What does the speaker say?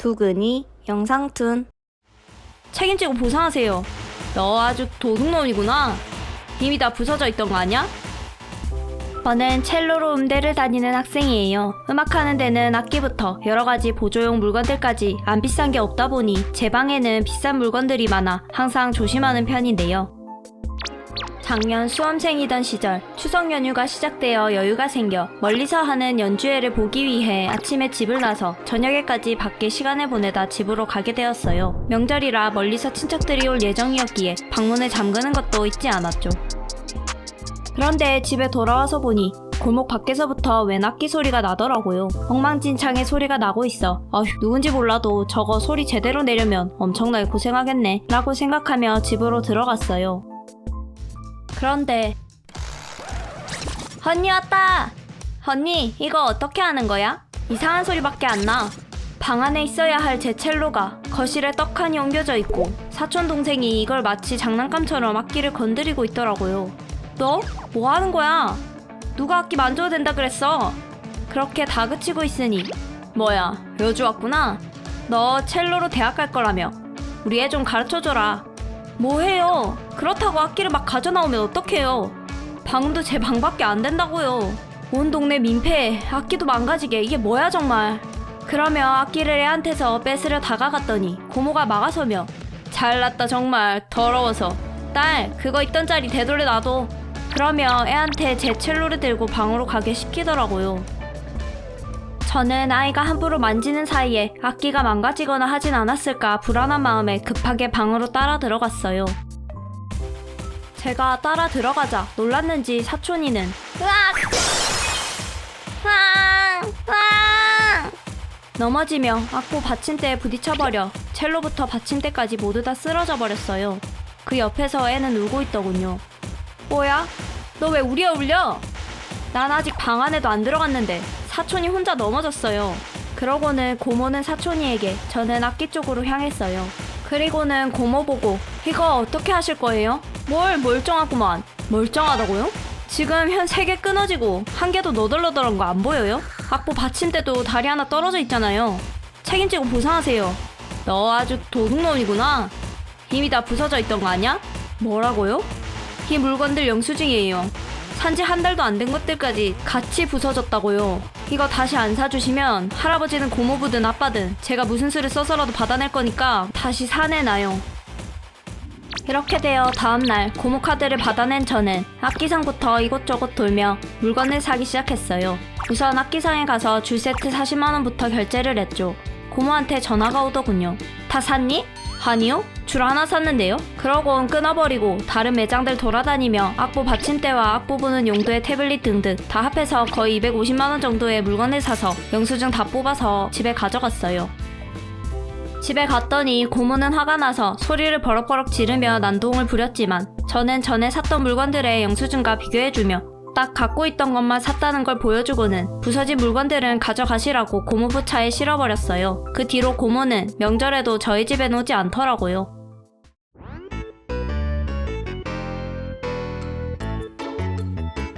두근이 영상툰 책임지고 보상하세요. 너 아주 도둑놈이구나. 이미 다 부서져 있던 거 아니야? 저는 첼로로 음대를 다니는 학생이에요. 음악하는 데는 악기부터 여러 가지 보조용 물건들까지 안 비싼 게 없다 보니 제 방에는 비싼 물건들이 많아 항상 조심하는 편인데요. 작년 수험생이던 시절 추석 연휴가 시작되어 여유가 생겨 멀리서 하는 연주회를 보기 위해 아침에 집을 나서 저녁에까지 밖에 시간을 보내다 집으로 가게 되었어요. 명절이라 멀리서 친척들이 올 예정이었기에 방문을 잠그는 것도 잊지 않았죠. 그런데 집에 돌아와서 보니 골목 밖에서부터 웬 악기 소리가 나더라고요. 엉망진창의 소리가 나고 있어. 어휴, 누군지 몰라도 저거 소리 제대로 내려면 엄청나게 고생하겠네. 라고 생각하며 집으로 들어갔어요. 그런데 언니 왔다. 언니 이거 어떻게 하는 거야? 이상한 소리밖에 안 나. 방 안에 있어야 할 제 첼로가 거실에 떡하니 옮겨져 있고 사촌 동생이 이걸 마치 장난감처럼 악기를 건드리고 있더라고요. 너? 뭐 하는 거야? 누가 악기 만져도 된다 그랬어? 그렇게 다그치고 있으니 뭐야 여주 왔구나? 너 첼로로 대학 갈 거라며 우리 애 좀 가르쳐줘라 뭐해요? 그렇다고 악기를 막 가져나오면 어떡해요? 방도 제 방밖에 안 된다고요. 온 동네 민폐, 악기도 망가지게 이게 뭐야 정말. 그러며 악기를 애한테서 뺏으려 다가갔더니 고모가 막아서며 잘났다 정말 더러워서 딸 그거 있던 자리 되돌려 놔둬. 그러며 애한테 제 첼로를 들고 방으로 가게 시키더라고요. 저는 아이가 함부로 만지는 사이에 악기가 망가지거나 하진 않았을까 불안한 마음에 급하게 방으로 따라 들어갔어요. 제가 따라 들어가자 놀랐는지 사촌이는 으악! 으악! 으악! 넘어지며 악보 받침대에 부딪혀버려 첼로부터 받침대까지 모두 다 쓰러져 버렸어요. 그 옆에서 애는 울고 있더군요. 뭐야? 너 왜 우리 애 울려? 난 아직 방 안에도 안 들어갔는데 사촌이 혼자 넘어졌어요. 그러고는 고모는 사촌이에게 저는 악기 쪽으로 향했어요. 그리고는 고모 보고 이거 어떻게 하실 거예요? 뭘 멀쩡하구만. 멀쩡하다고요? 지금 현 세 개 끊어지고 한 개도 너덜너덜한 거 안 보여요? 악보 받침대도 다리 하나 떨어져 있잖아요. 책임지고 보상하세요. 너 아주 도둑놈이구나. 이미 다 부서져 있던 거 아니야? 뭐라고요? 이 물건들 영수증이에요. 산지 한 달도 안 된 것들까지 같이 부서졌다고요. 이거 다시 안 사주시면 할아버지는 고모부든 아빠든 제가 무슨 수를 써서라도 받아낼 거니까 다시 사내놔요. 이렇게 되어 다음날 고모 카드를 받아낸 저는 악기상부터 이곳저곳 돌며 물건을 사기 시작했어요. 우선 악기상에 가서 줄 세트 40만원부터 결제를 했죠. 고모한테 전화가 오더군요. 다 샀니? 아니요. 줄 하나 샀는데요. 그러곤 끊어버리고 다른 매장들 돌아다니며 악보 받침대와 악보 보는 용도의 태블릿 등등 다 합해서 거의 250만원 정도의 물건을 사서 영수증 다 뽑아서 집에 가져갔어요. 집에 갔더니 고모는 화가 나서 소리를 버럭버럭 지르며 난동을 부렸지만 저는 전에 샀던 물건들의 영수증과 비교해주며 딱 갖고 있던 것만 샀다는 걸 보여주고는 부서진 물건들은 가져가시라고 고모부 차에 실어버렸어요. 그 뒤로 고모는 명절에도 저희 집엔 오지 않더라고요.